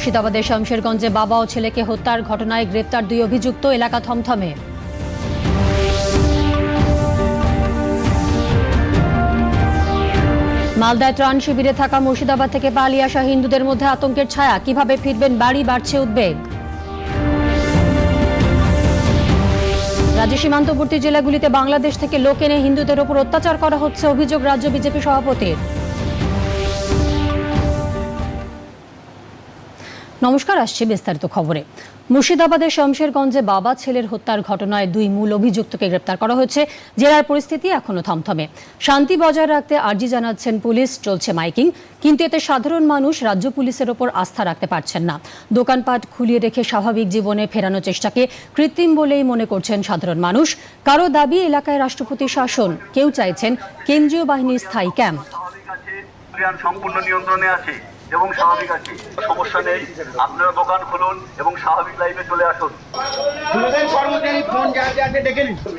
মুর্শিদাবাদের শমশেরগঞ্জে বাবা ও ছেলেকে হত্যার ঘটনায় গ্রেপ্তার দুই অভিযুক্ত এলাকা থমথমে। মালদায় ত্রাণ শিবিরে থাকা মুর্শিদাবাদ থেকে পালিয়ে আসা হিন্দুদের মধ্যে আতঙ্কের ছায়া। কীভাবে ফিরবেন বাড়ি বাড়ছে উদ্বেগ। রাজ্য সীমান্তবর্তী জেলাগুলিতে বাংলাদেশ থেকে লোক এনে হিন্দুদের ওপর অত্যাচার করা হচ্ছে, অভিযোগ রাজ্য বিজেপি সভাপতির। নমস্কার, আসছে বিস্তারিত খবরে। মুর্শিদাবাদের শমশেরগঞ্জে বাবা ছেলের হত্যার ঘটনায় দুই মূল অভিযুক্তকে গ্রেপ্তার করা হয়েছে। জেলার পরিস্থিতি এখনও থমথমে। শান্তি বজায় রাখতে আর্জি জানাচ্ছেন পুলিশ, চলছে মাইকিং। কিন্তু এতে সাধারণ মানুষ রাজ্য পুলিশের ওপর আস্থা রাখতে পারছেন না। দোকানপাট খুলিয়ে রেখে স্বাভাবিক জীবনে ফেরানোর চেষ্টাকে কৃত্রিম বলেই মনে করছেন সাধারণ মানুষ। কারও দাবি, এলাকায় রাষ্ট্রপতি শাসন। কেউ চাইছেন কেন্দ্রীয় বাহিনীর স্থায়ী ক্যাম্প। সম্পূর্ণ নিয়ন্ত্রণে আছে। এবং স্বাভাবিক আছে। সমস্যা নেই। আপনারা দোকান খুলুন এবং স্বাভাবিক লাইফে চলে আসুন।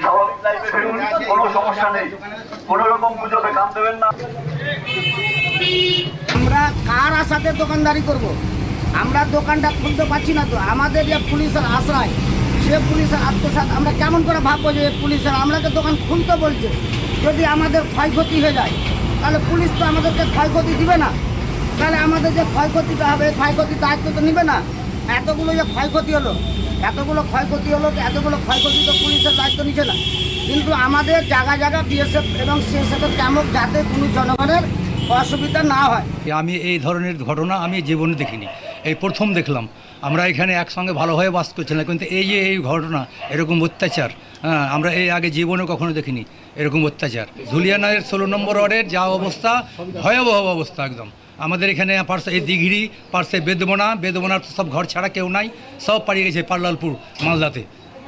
স্বাভাবিক লাইফে ফিরুন কোনো সমস্যা নেই। কোনো রকম গুজবে কান দেবেন না। আমরা কার আশাতে দোকানদারি করব। আমরা দোকানটা খুলতে পারছি না তো। আমাদের যে পুলিশের আশ্রয় সে পুলিশের আত্মসাৎ আমরা কেমন করে ভাববো যে পুলিশের আমরাকে দোকান খুলতে বলছে? যদি আমাদের ক্ষয়ক্ষতি হয়ে যায় তাহলে পুলিশ তো আমাদেরকে ক্ষয়ক্ষতি দিবে না। তাহলে আমাদের যে ক্ষয়ক্ষতিটা হবে, ক্ষয়ক্ষতির দায়িত্ব তো নিবে না। এতগুলো যে ক্ষয়ক্ষতি হলো, এতগুলো ক্ষয়ক্ষতি হলো, এতগুলো ক্ষয়ক্ষতি তো পুলিশের দায়িত্ব নিচ্ছে না। কিন্তু আমাদের জায়গা জায়গা বিএসএফ এবং সিএসএফের ক্যাম্প যাতে কোনো জনগণের অসুবিধা না হয়। আমি এই ধরনের ঘটনা আমি জীবনে দেখিনি। এই প্রথম দেখলাম। আমরা এখানে একসঙ্গে ভালোভাবে বাস করছিলাম কিন্তু এই যে এই ঘটনা, এরকম অত্যাচার হ্যাঁ আমরা এই আগে জীবনে কখনো দেখিনি, এরকম অত্যাচার। ধুলিয়ানের ষোলো নম্বর ওয়ার্ডের যা অবস্থা, ভয়াবহ অবস্থা একদম। আমাদের এখানে পার্শ্বে এই দিঘিরি, পার্শ্বে বেদবনা, বেদবনার সব ঘর ছাড়া কেউ নাই, সব পাড়িয়ে গেছে পার্লালপুর, মালদাতে।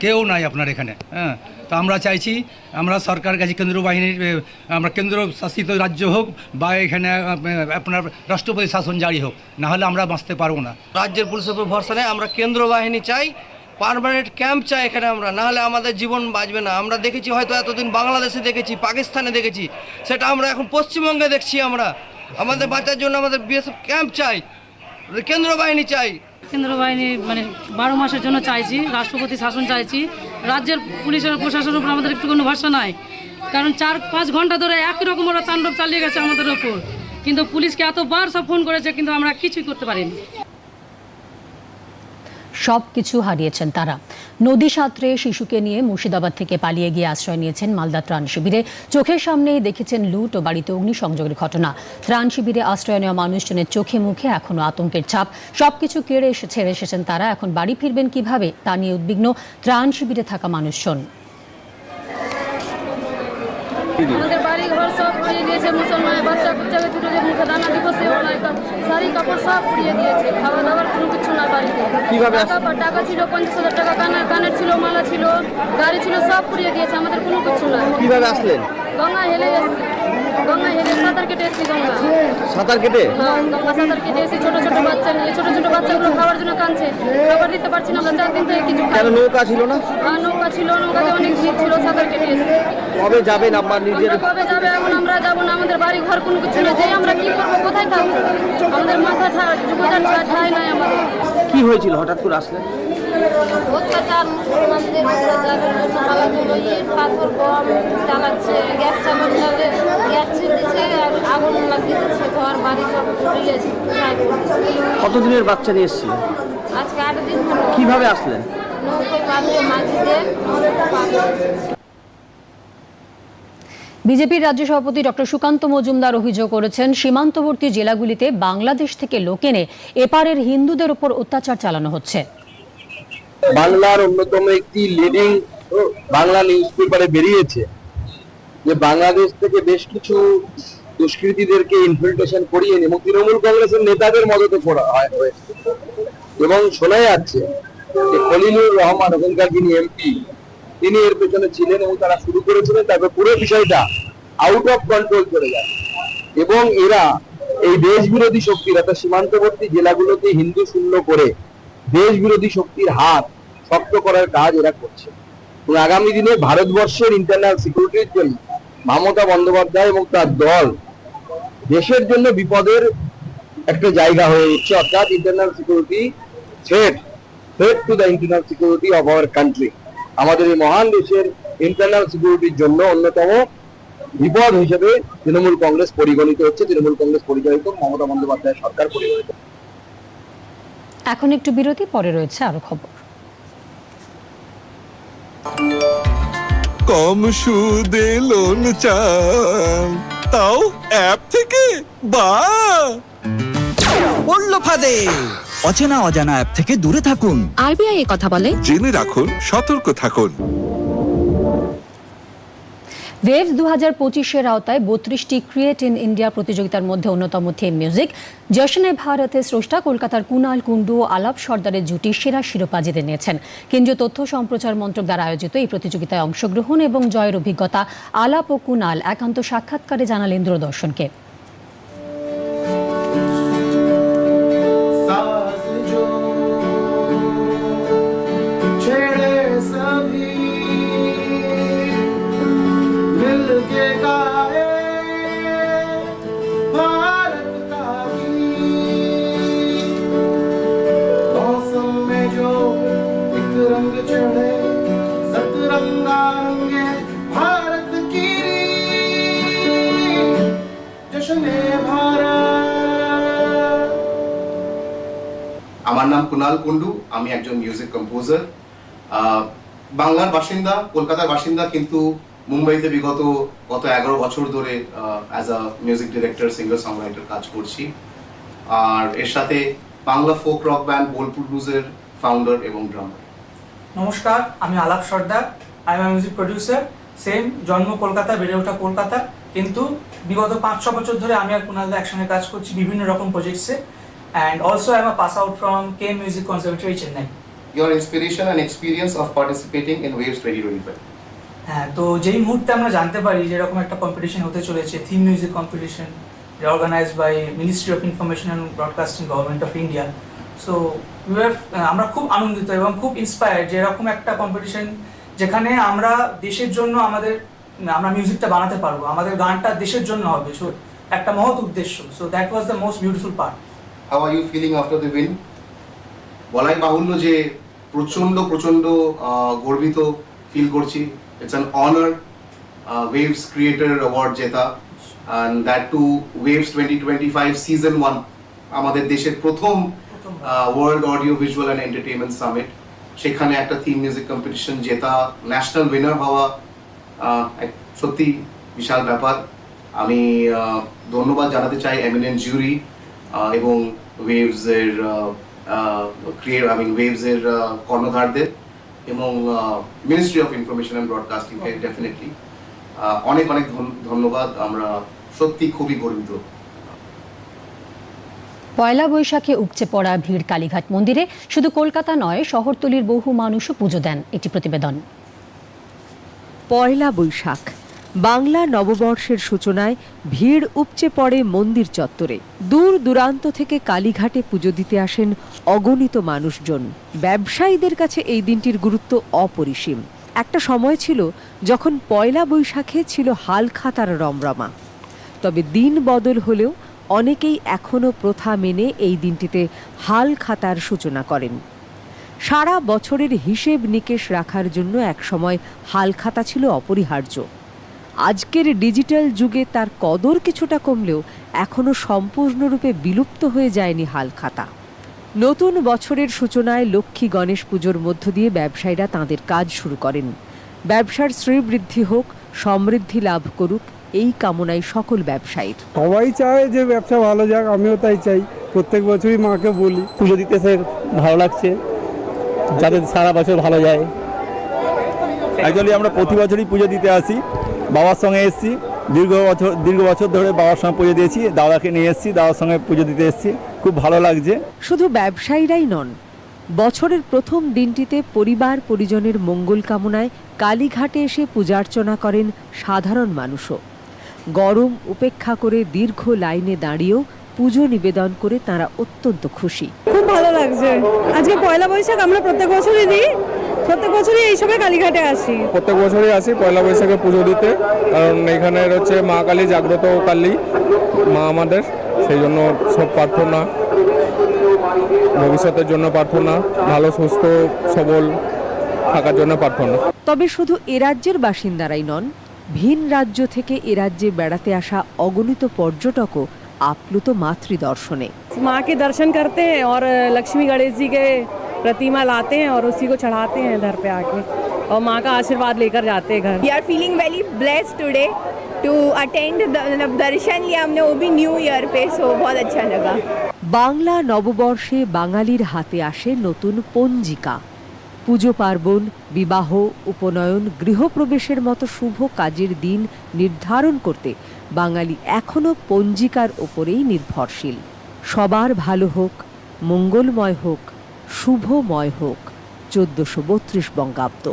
কেউ নাই আপনার এখানে হ্যাঁ। তো আমরা চাইছি, আমরা সরকার কাছে কেন্দ্রীয় বাহিনীর আমরা কেন্দ্র শাসিত রাজ্য হোক বা এখানে আপনার রাষ্ট্রপতি শাসন জারি হোক নাহলে আমরা বাঁচতে পারব না। রাজ্যের পুলিশের উপর ভরসা নেই, আমরা কেন্দ্র বাহিনী চাই, পার্মানেন্ট ক্যাম্প চাই এখানে আমরা নাহলে আমাদের জীবন বাঁচবে না। আমরা দেখেছি হয়তো এতদিন বাংলাদেশে দেখেছি, পাকিস্তানে দেখেছি, সেটা আমরা এখন পশ্চিমবঙ্গে দেখছি আমরা। আমাদের বাঁচার জন্য আমাদের বিএসএফ ক্যাম্প চাই কেন্দ্র বাহিনী চাই। কেন্দ্র বাহিনী মানে বারো মাসের জন্য চাইছি রাষ্ট্রপতি শাসন চাইছি। রাজ্যের পুলিশের প্রশাসনের উপর আমাদের একটু কোনো ভরসা নাই। কারণ চার পাঁচ ঘণ্টা ধরে একই রকম ওরা তাণ্ডব চালিয়ে গেছে আমাদের ওপর। কিন্তু পুলিশকে এতবার সব ফোন করেছে কিন্তু আমরা কিছুই করতে পারিনি। সব কিছু হারিয়েছেন তারা। নদী সাঁতরে শিশুকে নিয়ে মুর্শিদাবাদ থেকে পালিয়ে গিয়ে আশ্রয় নিয়েছেন মালদা ত্রাণ শিবিরে। চোখের সামনেই দেখেছেন লুট ও বাড়িতে অগ্নিসংযোগের ঘটনা। ত্রাণ শিবিরে আশ্রয় নেওয়া মানুষজনের চোখে মুখে এখনও আতঙ্কের ছাপ। সবকিছু কেড়ে ছেড়ে এসেছেন তারা। এখন বাড়ি ফিরবেন কীভাবে তা নিয়ে উদ্বিগ্ন ত্রাণ শিবিরে থাকা মানুষজন। বাড়ি ঘর সব পুড়িয়ে দিয়েছে মুসলমানের বাচ্চা কুচ্চাকে দুটো যে মুখে দানা দিব নাই শাড়ি কাপড় সব পুড়িয়ে দিয়েছে খাওয়া দাওয়ার কোনো কিছু না বাড়িতে। টাকা টাকা ছিল পঞ্চাশ হাজার টাকা কানের কানের ছিল মালা ছিল গাড়ি ছিল সব পুড়িয়ে দিয়েছে আমাদের কোনো কিছু নাই কীভাবে আসলেন? গঙ্গা হেলে এসছি গঙ্গা সাঁতার কেটে এসছি গঙ্গা। সাঁতার কেটে? হ্যাঁ গঙ্গা সাঁতার কেটে এসেছি। ছোট ছোট বাচ্চা নিয়ে ছোট ছোট বাচ্চাগুলো খাওয়ার জন্য কাঁদছে। খাবার দিতে পারছি না আমরা চার দিন থেকে কিছু কেন নৌকা ছিল না? আর নৌকা ছিল নৌকাতে অনেক ভিড় ছিল সাঁতার কেটে এসেছি। কবে যাবেন আপনার নিজের? কবে যাবে এখন আমরা যাব না আমাদের বাড়ি ঘর কোনো কিছু না যে আমরা কি করব কোথায় থাকব? আমাদের মাথা ঠাই নাই আমাদের। কি হয়েছিল? হঠাৎ করে আসলেন? অত্যাচার মুসলমানদের ইট পাথর বম চালাচ্ছে গ্যাস গ্যাস আগুন লাগিয়ে দিচ্ছে ঘর বাড়ি সব পুড়িয়েছে কতদিনের বাচ্চা নিয়ে এসেছিলেন আজকে আট দিন হলো। কীভাবে আসলেন? নৌকোয় পালিয়ে মাঝিদের বিজেপির রাজ্য সভাপতি ডক্টর সুকান্ত মজুমদার অভিযোগ করেছেন সীমান্তবর্তী জেলাগুলিতে বাংলাদেশ থেকে লোক এনে এপারের হিন্দুদের উপর অত্যাচার চালানো হচ্ছে। বাংলার অন্যতম একটি লিডিং বাংলা নিউজ পেপারে বেরিয়েছে যে বাংলাদেশ থেকে বেশ কিছু দুষ্কৃতীদেরকে ইনফিল্ট্রেশন করিয়ে এবং তৃণমূল কংগ্রেসের নেতাদের মদতে করা হয়, হয়েছে। এবং শোনা যাচ্ছে যে খলিলুর রহমান, ওখানকার যিনি এমপি তিনি এর পেছনে ছিলেন এবং তারা শুরু করেছিলেন তারপর পুরো বিষয়টা আউট অফ কন্ট্রোল চলে যায়। এবং এরা এই দেশ বিরোধী শক্তির, অর্থাৎ সীমান্তবর্তী জেলাগুলোকে হিন্দু শূন্য করে দেশ বিরোধী শক্তির হাত শক্ত করার কাজ এরা করছে। এবং আগামী দিনে ভারতবর্ষের ইন্টারনাল সিকিউরিটির জন্য মমতা বন্দ্যোপাধ্যায় এবং তার দল দেশের জন্য বিপদের একটা জায়গা হয়ে উঠছে, অর্থাৎ internal security threat threat to the internal security of our country আমাদের এই মহান দেশের ইন্টারনাল সিকিউরিটির জন্য অন্যতম বিপদ হিসেবে তৃণমূল কংগ্রেস পরিগণিত হচ্ছে। তৃণমূল কংগ্রেস পরিচালিত মমতা বন্দ্যোপাধ্যায় সরকার পরিগণিত এখন একটু বিরতি পরে রয়েছে আরও খবর। কম সুদে লোন চান তাও অ্যাপ থেকে? বা! পড়ল ফাঁদে। অচেনা অজানা অ্যাপ থেকে দূরে থাকুন। আরবিআই কথা বলে। জেনে রাখুন সতর্ক থাকুন। ওয়েভস দু হাজার পঁচিশের আওতায় বত্রিশটি ক্রিয়েট ইন ইন্ডিয়া প্রতিযোগিতার মধ্যে অন্যতম থিম মিউজিক জশনে ভারতের স্রষ্টা কলকাতার কুনাল কুন্ডু ও আলাপ সর্দারের জুটি সেরা শিরোপা জিতে নিয়েছেন। কেন্দ্রীয় তথ্য সম্প্রচার মন্ত্রক দ্বারা আয়োজিত এই প্রতিযোগিতায় অংশগ্রহণ এবং জয়ের অভিজ্ঞতা আলাপ ও কুনাল একান্ত সাক্ষাৎকারে জানালেন দূরদর্শনকে। আমার নাম কুনাল কুন্ডু আমি একজন মিউজিক কম্পোজার বাংলার বাসিন্দা কলকাতার বাসিন্দা কিন্তু মুম্বাইতে বিগত গত এগারো বছর ধরে as a music director singer songwriter কাজ করছি। আর এর সাথে Bangla folk rock band Bolpur ব্লুজের founder এবং ড্রামার নমস্কার আমি Alap Sardar. I am music producer same জন্ম কলকাতা বেড়ে ওঠা কলকাতা কিন্তু বিগত পাঁচ ছ বছর ধরে আমি আর কুনালদা একসঙ্গে কাজ করছি বিভিন্ন রকম প্রজেক্টসে and also I am pass out from K music conservatory Chennai and experience of participating in waves twenty twenty five হ্যাঁ তো যেই মুহূর্তে আমরা জানতে পারি যে এরকম একটা কম্পিটিশন হতে চলেছে theme music competition organise by ministry of information and broadcasting government of India so আমরা খুব আনন্দিত এবং খুব ইন্সপায়ার্ড যে এরকম একটা কম্পিটিশন যেখানে আমরা দেশের জন্য আমাদের আমরা মিউজিকটা বানাতে পারব। আমাদের গানটা দেশের জন্য হবে সো একটা মহৎ উদ্দেশ্য। So that was the most beautiful part how are you feeling after the win বলাই বাহুল্য যে প্রচণ্ড প্রচণ্ড গর্বিত ফিল করছি। ইটস অ্যান অনার ওয়েভস ক্রিয়েটর অ্যাওয়ার্ড জেতা। And that two waves twenty twenty five season one আমাদের দেশের প্রথম world audio visual and entertainment summit সেখানে একটা থিম মিউজিক কম্পিটিশন জেতা ন্যাশনাল উইনার হওয়া সত্যি বিশাল ব্যাপার। আমি ধন্যবাদ জানাতে চাই এমিনেন্ট জুরি এবং ওয়েভসের ক্রিয়েট আই মিন ওয়েভসের কর্ণধারদের এবং মিনিস্ট্রি অফ ইনফরমেশন অ্যান্ড ব্রডকাস্টিংকে ডেফিনেটলি অনেক অনেক ধন- ধন্যবাদ। আমরা সত্যি খুবই গর্বিত। পয়লা বৈশাখে উপচে পড়া ভিড় কালীঘাট মন্দিরে শুধু কলকাতা নয়, শহরতলির বহু মানুষও পুজো দেন এটি প্রতিবেদন। পয়লা বৈশাখ, বাংলা নববর্ষের সূচনায় ভিড় উপচে পড়ে মন্দির চত্বরে। দূর দূরান্ত থেকে কালীঘাটে পুজো দিতে আসেন অগণিত মানুষজন। ব্যবসায়ীদের কাছে এই দিনটির গুরুত্ব অপরিসীম। একটা সময় ছিল যখন পয়লা বৈশাখে ছিল হালখাতার রমরমা। তবে দিন বদল হলেও অনেকেই এখনও প্রথা মেনে এই দিনটিতে হাল খাতার সূচনা করেন। সারা বছরের হিসেব নিকেশ রাখার জন্য একসময় হালখাতা ছিল অপরিহার্য। আজকের ডিজিটাল যুগে তার কদর কিছুটা কমলেও এখনও সম্পূর্ণরূপে বিলুপ্ত হয়ে যায়নি হালখাতা নতুন বছরের সূচনায় লক্ষ্মী গণেশ পুজোর মধ্য দিয়ে ব্যবসায়ীরা তাঁদের কাজ শুরু করেন। ব্যবসার শ্রীবৃদ্ধি হোক, সমৃদ্ধি লাভ করুক এই কামনাই সকল ব্যবসায়ীর। সবাই চায় যে ব্যবসা ভালো যাক আমিও তাই চাই। প্রত্যেক বছরই মাকে বলি পুজো দিতে স্যার ভালো লাগছে যাতে সারা বছর ভালো যায়। অ্যাকচুয়ালি আমরা প্রতি বছরই পুজো দিতে আসি। বাবার সঙ্গে এসেছি দীর্ঘ বছর দীর্ঘ বছর ধরে বাবার সঙ্গে পুজো দিয়েছি দাদাকে নিয়ে এসেছি দাদার সঙ্গে পুজো দিতে এসেছি। খুব ভালো লাগছে। শুধু ব্যবসায়ীরাই নন বছরের প্রথম দিনটিতে পরিবার পরিজনের মঙ্গল কামনায় কালীঘাটে এসে পূজার্চনা করেন সাধারণ মানুষও। গরম উপেক্ষা করে দীর্ঘ লাইনে দাঁড়িয়েও পুজো নিবেদন করে তারা অত্যন্ত খুশি। খুব ভালো লাগছে। আজকে পয়লা বৈশাখ আমরা প্রত্যেক বছরই দিই। প্রত্যেক বছরই এই সময় কালীঘাটে আসি। প্রত্যেক বছরই আসি পয়লা বৈশাখে পুজো দিতে। কারণ এখানে হচ্ছে মা কালী জাগ্রত কালী মা আমাদের। সেই জন্য সব প্রার্থনা ভবিষ্যতের জন্য প্রার্থনা ভালো সুস্থ সবল থাকার জন্য প্রার্থনা। তবে শুধু এ রাজ্যের বাসিন্দারাই নন ভিন রাজ্য থেকে এ রাজ্যে বেড়াতে আসা অগণিত পর্যটকও আপ্লুত মাতৃদর্শনে माँ के दर्शन करते हैं और लक्ष्मी गणेश जी के प्रतिमा लाते हैं और उसी को चढ़ाते हैं घर पे आके और माँ का आशीर्वाद लेकर जाते हैं घर we are feeling very blessed today to attend मतलब दर्शन लिया हमने वो भी न्यू ईयर पे सो बहुत अच्छा लगा বাংলা নববর্ষে বাঙালির হাতে আসে নতুন পঞ্জিকা পুজো পার্বণ, বিবাহ, উপনয়ন, গৃহপ্রবেশের মতো শুভ কাজের দিন নির্ধারণ করতে বাঙালি এখনও পঞ্জিকার ওপরেই নির্ভরশীল। সবার ভালো হোক, মঙ্গলময় হোক, শুভময় হোক, চোদ্দশো বত্রিশ বঙ্গাব্দ।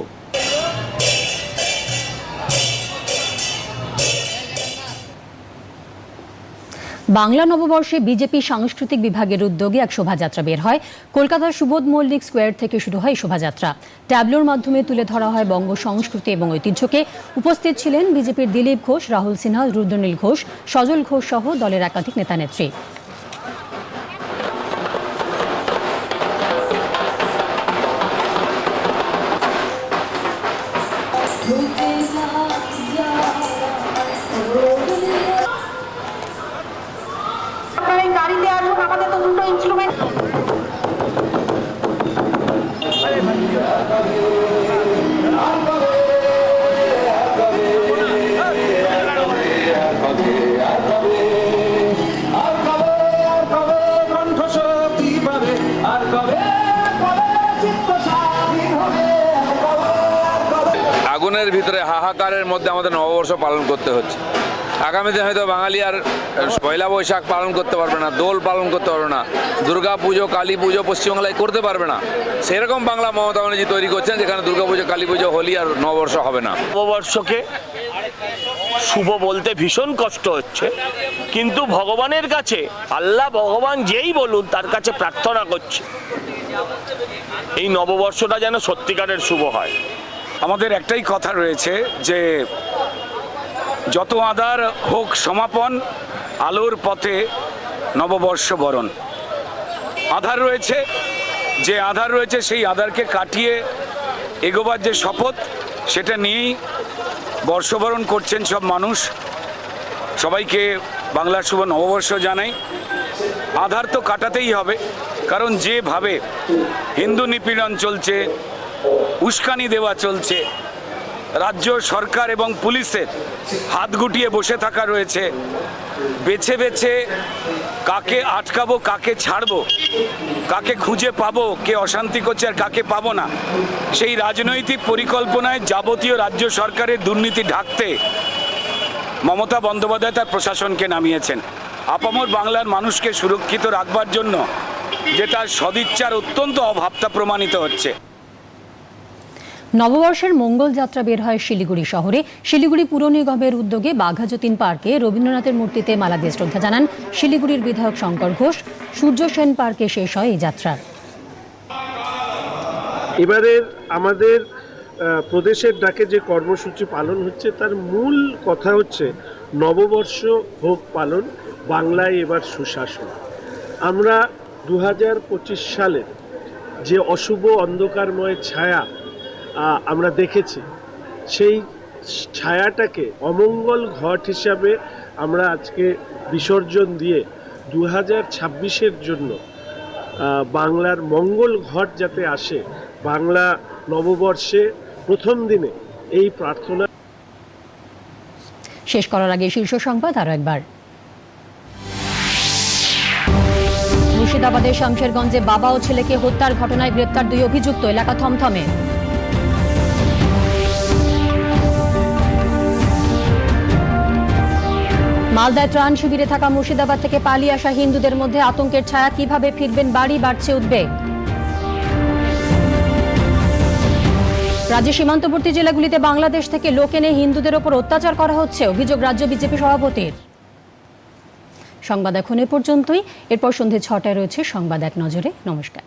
বাংলা নববর্ষে বিজেপি সাংস্কৃতিক বিভাগের উদ্যোগে এক শোভাযাত্রা বের হয়। কলকাতার সুবোধ মল্লিক স্কোয়ার থেকে শুরু হয় শোভাযাত্রা। ট্যাবলোর মাধ্যমে তুলে ধরা হয় বঙ্গ সংস্কৃতি এবং ঐতিহ্যকে। উপস্থিত ছিলেন বিজেপির দিলীপ ঘোষ, রাহুল সিনহা, রুদ্রনীল ঘোষ, সজল ঘোষ সহ দলের একাধিক নেতানেত্রী। হাহাকারের মধ্যে আমাদের নববর্ষ পালন করতে হচ্ছে। আগামী দিনে হয়তো বাঙালি আর পয়লা বৈশাখ পালন করতে পারবে না, দোল পালন করতে পারবে না, দুর্গা পুজো, কালী পুজো, পশ্চিমবাংলায় করতে পারবে না। সেরকম বাংলা মমতা ব্যানার্জি তৈরি করছেন যেখানে দুর্গা পুজো, কালী পুজো, হোলি আর নববর্ষ হবে না। নববর্ষকে শুভ বলতে ভীষণ কষ্ট হচ্ছে। কিন্তু ভগবানের কাছে, আল্লাহ ভগবান যেই বলুন, তার কাছে প্রার্থনা করছে। এই নববর্ষটা যেন সত্যিকারের শুভ হয়। আমাদের একটাই কথা রয়েছে যে যত আদার হোক সমাপন, আলোর পথে নববর্ষ বরণ। আধার রয়েছে, যে আধার রয়েছে সেই আধারকে কাটিয়ে এগোবার যে শপথ, সেটা নিয়েই বর্ষবরণ করছেন সব মানুষ। সবাইকে বাংলার শুভ নববর্ষ জানাই। আধার তো কাটাতেই হবে, কারণ যেভাবে হিন্দু নিপীড়ন চলছে উস্কানি দেওয়া চলছে। রাজ্য সরকার এবং পুলিশের হাত গুটিয়ে বসে থাকা রয়েছে। বেছে বেছে কাকে আটকাবো, কাকে ছাড়বো, কাকে খুঁজে পাবো, কে অশান্তি করছে আর কাকে পাবো না, সেই রাজনৈতিক পরিকল্পনায় যাবতীয় রাজ্য সরকারের দুর্নীতি ঢাকতে মমতা বন্দ্যোপাধ্যায় তার প্রশাসনকে নামিয়েছেন। আপামর বাংলার মানুষকে সুরক্ষিত রাখবার জন্য যে তার সদিচ্ছার অত্যন্ত অভাবটা প্রমাণিত হচ্ছে। নববর্ষের মঙ্গল যাত্রা বের হয় শিলিগুড়ি শহরে। শিলিগুড়ি পুর নিগমের উদ্যোগে বাঘা যতীন পার্কে রবীন্দ্রনাথের মূর্তিতে মালা দিয়ে শ্রদ্ধা জানান শিলিগুড়ির বিধায়ক শঙ্কর ঘোষ। সূর্য সেন পার্কে শেষ হয় এই যাত্রা। এবারের আমাদের প্রদেশের ডাকে যে কর্মসূচি পালন হচ্ছে, তার মূল কথা হচ্ছে নববর্ষ হোক পালন, বাংলায় এবার সুশাসন। আমরা দু হাজার পঁচিশ সালের যে অশুভ অন্ধকারময় ছায়া আমরা দেখেছি। সেই ছায়াটাকে অমঙ্গল ঘট হিসাবে আমরা আজকে বিসর্জন দিয়ে দু হাজার ছাব্বিশের জন্য বাংলার মঙ্গল ঘট যাতে আসে, বাংলা নববর্ষে প্রথম দিনে এই প্রার্থনা শেষ করার আগে শীর্ষ সংবাদ আরও একবার। মুর্শিদাবাদের শামশেরগঞ্জে বাবা ও ছেলেকে হত্যার ঘটনায় গ্রেপ্তার দুই অভিযুক্ত, এলাকা থমথমে। মালদায় ত্রাণ শিবিরে থাকা মুর্শিদাবাদ থেকে পালিয়ে আসা হিন্দুদের মধ্যে আতঙ্কের ছায়া, কীভাবে ফিরবেন বাড়ি, বাড়ছে উদ্বেগ। রাজ্যের সীমান্তবর্তী জেলাগুলিতে বাংলাদেশ থেকে লোক এনে হিন্দুদের ওপর অত্যাচার করা হচ্ছে, অভিযোগ রাজ্য বিজেপি সভাপতির। সংবাদ এখন এ পর্যন্তই। এরপর সন্ধে ছটায় রয়েছে সংবাদ এক নজরে। নমস্কার।